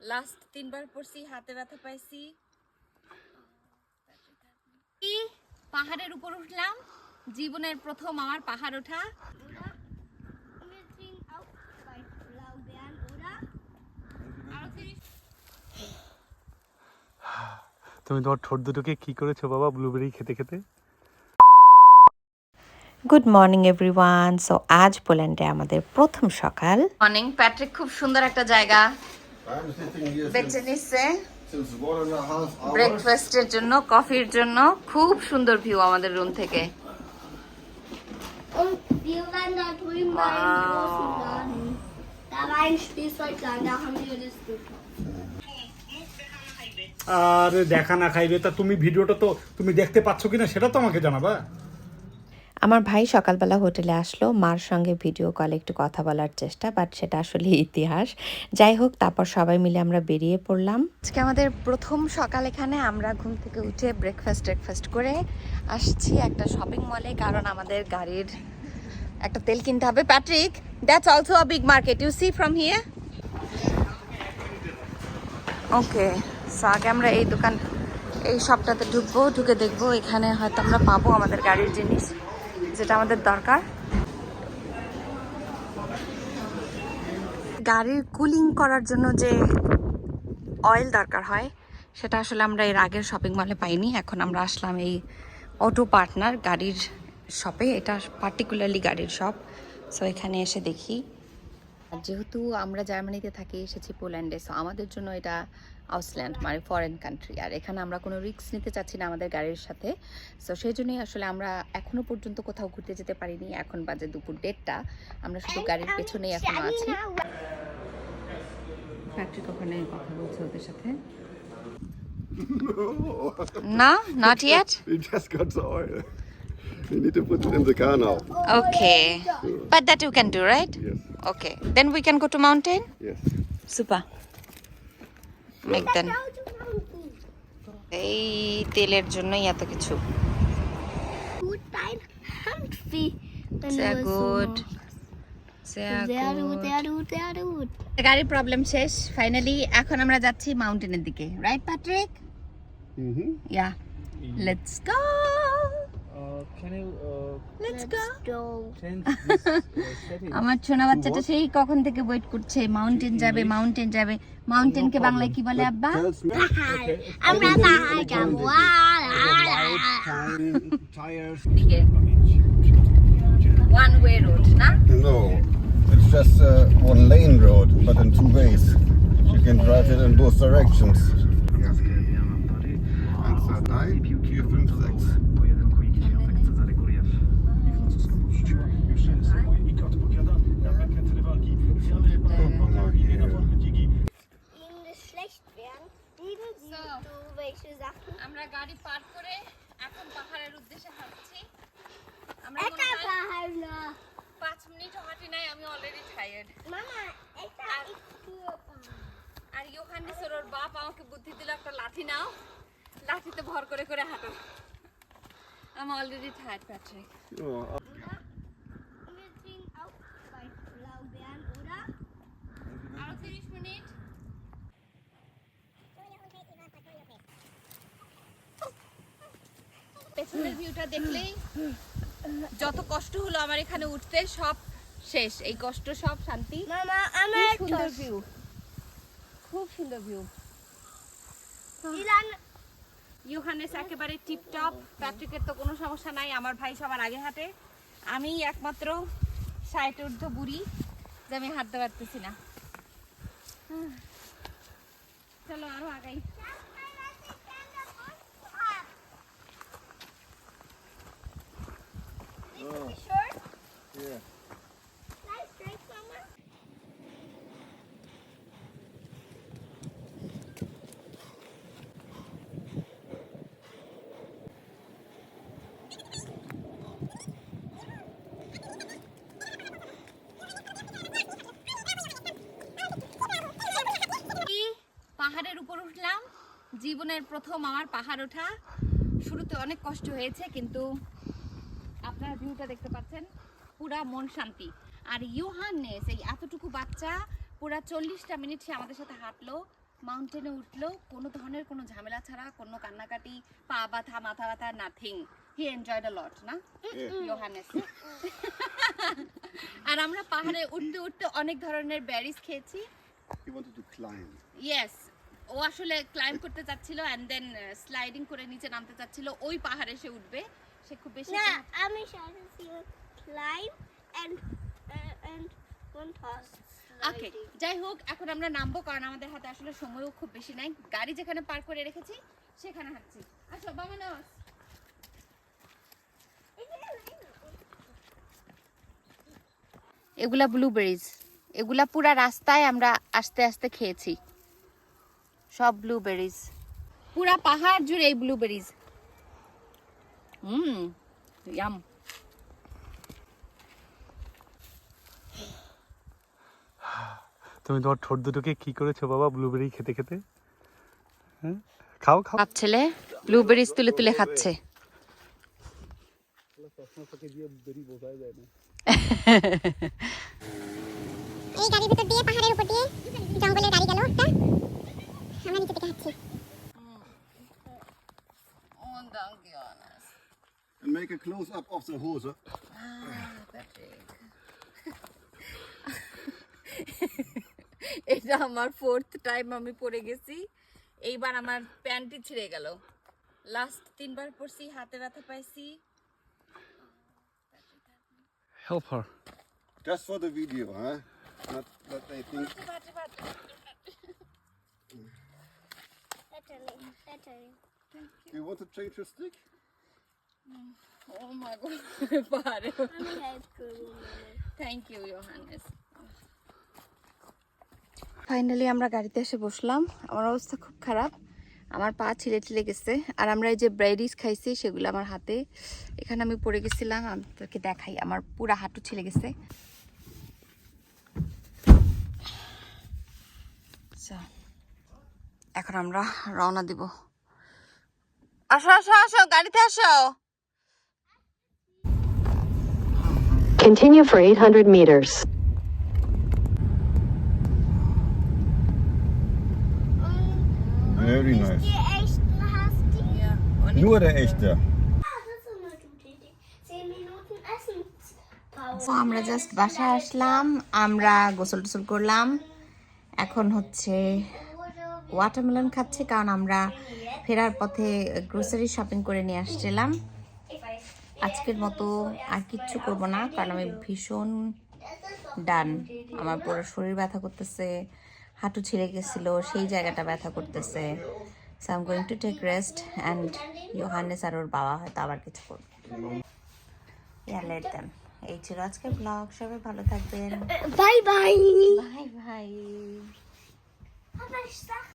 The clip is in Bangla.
লাস্ট তিনবার পড়ছি হাতে ব্যথা পাইছি। কি? পাহাড়ের উপর উঠলাম জীবনের প্রথম আমার পাহাড় ওঠা। তুমি তোমার ঠোঁট দুটোকে কি করেছ বাবা ব্লুবেরি খেতে খেতে? গুড মর্নিং এভরিওয়ান সো আজ পোল্যান্ডে আমাদের প্রথম সকাল। মর্নিং প্যাট্রিক খুব সুন্দর একটা জায়গা। বেচেন ব্রেকফাস্টের জন্য কফির জন্য। খুব সুন্দর ভিউ আমাদের রুম থেকে। আর দেখা না খাইবে। তা তুমি ভিডিওটা তো তুমি দেখতে পাচ্ছ কিনা সেটা তো আমাকে জানাবা। আমার ভাই সকালবেলা হোটেলে আসলো, মার সঙ্গে ভিডিও কলে একটু কথা বলার চেষ্টা বাট সেটা আসলে ইতিহাস। যাই হোক, তারপর সবাই মিলে আমরা বেরিয়ে পড়লাম। আজকে আমাদের প্রথম সকাল এখানে, আমরা ঘুম থেকে উঠে ব্রেকফাস্ট ব্রেকফাস্ট করে আসছি একটা শপিং মলে কারণ আমাদের গাড়ির একটা তেল কিনতে হবে। Patrick that's also a big market you see from here okay so আগে আমরা এই দোকান, এই শপটাতে ঢুকবো, ঢুকে দেখব, এখানে হয়তো আমরা পাবো আমাদের গাড়ির জিনিস। যেটা আমাদের দরকার। গাড়ির কুলিং করার জন্য যে অয়েল দরকার হয়, সেটা আসলে আমরা এর আগের শপিং মলে পাইনি। এখন আমরা আসলাম এই অটো পার্টনার গাড়ির শপে এটা পার্টিকুলারলি গাড়ির শপ সো এখানে এসে দেখি। যেহেতু আমরা জার্মানিতে থাকি, এসেছি পোল্যান্ডে। সো আমাদের জন্য এটা আউসল্যান্ড মানে ফরেন কান্ট্রি আর এখানে আমরা কোনো রিস্ক নিতে চাচ্ছি না আমাদের গাড়ির সাথে সো সেই জন্যই আসলে আমরা এখনও পর্যন্ত কোথাও ঘুরতে যেতে পারিনি এখন বাজে দুপুর দেড়টা আমরা শুধু গাড়ির পেছনেই এখনও আছি ওখানে কথা বলছে ওদের সাথে না not yet We just got the oil. You need to put it in the car now. Okay. But that you can do, right? Yes, Okay. Then we can go to mountain? yes. Super. মেঘদান এই তেলের জন্যই এত কিছু। গাড়ির প্রবলেম শেষ ফাইনালি এখন আমরা যাচ্ছি মাউন্টেনের দিকে। Right Patrick hmm hmm yeah let's go আমার ছোনা বাচ্চাটা সেই কখন থেকে ওয়েট করছে মাউন্টেন যাবে মাউন্টেন যাবে মাউন্টেনকে বাংলায় কি বলে আব্বা a tires. দিকে ওয়ান ওয়ে রোড না No, it's just uh, one lane road, but in two ways. You can drive it in both directions. Eins, লাঠিতে ভর করে করে হাঁটো? আরও তিরিশ মিনিট। পেছনের ভিউটা দেখলেই যত কষ্ট হলো আমার এখানে উঠতে সব শেষ। এই কষ্ট সব শান্তি। Mama, খুব সুন্দর ভিউ খুব সুন্দর ভিউ? ইউহানেস একেবারে টিপটপ, প্যাট্রিকের তো কোনো সমস্যা নাই, আমার ভাই সবার আগে হাঁটে আমি একমাত্র ষাট ঊর্ধ্ব বুড়ি, যে আমি হাঁটতে পারতেছি না চলো আরও আগাই Shirt? yeah. Nice drink, Mama. কি? পাহাড়ের উপর উঠলাম জীবনের প্রথম আমার পাহাড় ওঠা। শুরুতে অনেক কষ্ট হয়েছে কিন্তু আপনারা ভিউটা দেখতে পাচ্ছেন পুরা মন শান্তি। আর ইউহাননেস এই এতটুকু বাচ্চা পুরা চল্লিশটা মিনিট সে আমাদের সাথে হাঁটলো মাউন্টেনে উঠল কোনো ধরনের কোনো ঝামেলা ছাড়া কোনো কান্নাকাটি পা ব্যথা মাথা ব্যথা নাথিং হি এনজয়েড আ লট না? ইয়োহানেস আর আমরা পাহাড়ে উঠতে উঠতে অনেক ধরনের ব্যারিস খেয়েছি. ইয়েস ও আসলে ক্লাইম্ব করতে চাচ্ছিল এন্ড দেন স্লাইডিং করে নিচে নামতে চাচ্ছিল ওই পাহাড়ে সে উঠবে। সে খুব বেশি and uh, and one toss. ওকে যাই হোক এখন আমরা নামবো কারণ আমাদের হাতে আসলে সময়ও খুব বেশি নাই। গাড়ি যেখানে পার্ক করে রেখেছি সেখানে হাঁটছি। আসো বামানোস এগুলা ব্লুবেরিজ এগুলা পুরা রাস্তায় আমরা আস্তে আস্তে খেয়েছি। সব ব্লুবেরিজ পুরা পাহাড় জুড়ে এই ব্লুবেরিজ হুম ইয়াম তুমি তোমার ঠোঁট দুটোকে কি করেছ বাবা ব্লুবেরি খেতে খেতে? হ্যাঁ? খাও খাও। ছেলে ব্লুবেরিজ তুলে তুলে খাচ্ছে। এই গাড়ির ভিতর দিয়ে পাহাড়ের উপর দিয়ে জঙ্গলের গাড়ি গেল। একটা আমরা নিচে থেকে হাঁটছি And make a close up of the hose. এটা আমার ফোর্থ টাইম আমি পরে গেছি এইবার আমার প্যান্টই ছিঁড়ে গেল লাস্ট তিনবার পরছি হাতে ব্যথা পাইছি help her Just for the video, huh? Not that they think. You want to change your stick? God পারে I'm head cool. Thank you Johannes finally আমরা গাড়িতে এসে বসলাম। আমার অবস্থা খুব খারাপ। আমার পা ছিঁড়ে ছিঁড়ে গেছে। আর আমরা এই যে ব্রাইডিস খাইছি সেগুলো আমার হাতে। এখানে আমি পড়ে গেছিলাম আমি তোকে দেখাই। আমার পুরা হাঁটু ছিঁড়ে গেছে। এখন আমরা রওনা দিব। আসো আসো আসো গাড়িতে আসো Continue for 800 meters. Very nice. Nur der echte. Ah, আমরা জাস্ট বাসায় আসলাম আমরা গোসল টোসল করলাম এখন হচ্ছে ওয়াটারমেলন খাচ্ছি কারণ আমরা ফেরার পথে গ্রোসারি শপিং করে নিয়ে আসছিলাম। আজকের মতো আর কিচ্ছু করব না কারণ আমি ভীষণ ডান। আমার পুরো শরীর ব্যথা করতেছে হাঁটু ছিঁড়ে গেছিল সেই জায়গাটা ব্যথা করতেছে। So I'm going to take rest and Johannes আর ওর বাবা হয়তো আবার কিছু করবে। লেট দেম এই ছিল আজকের ব্লগ সবাই ভালো থাকবেন. Bye bye ich sag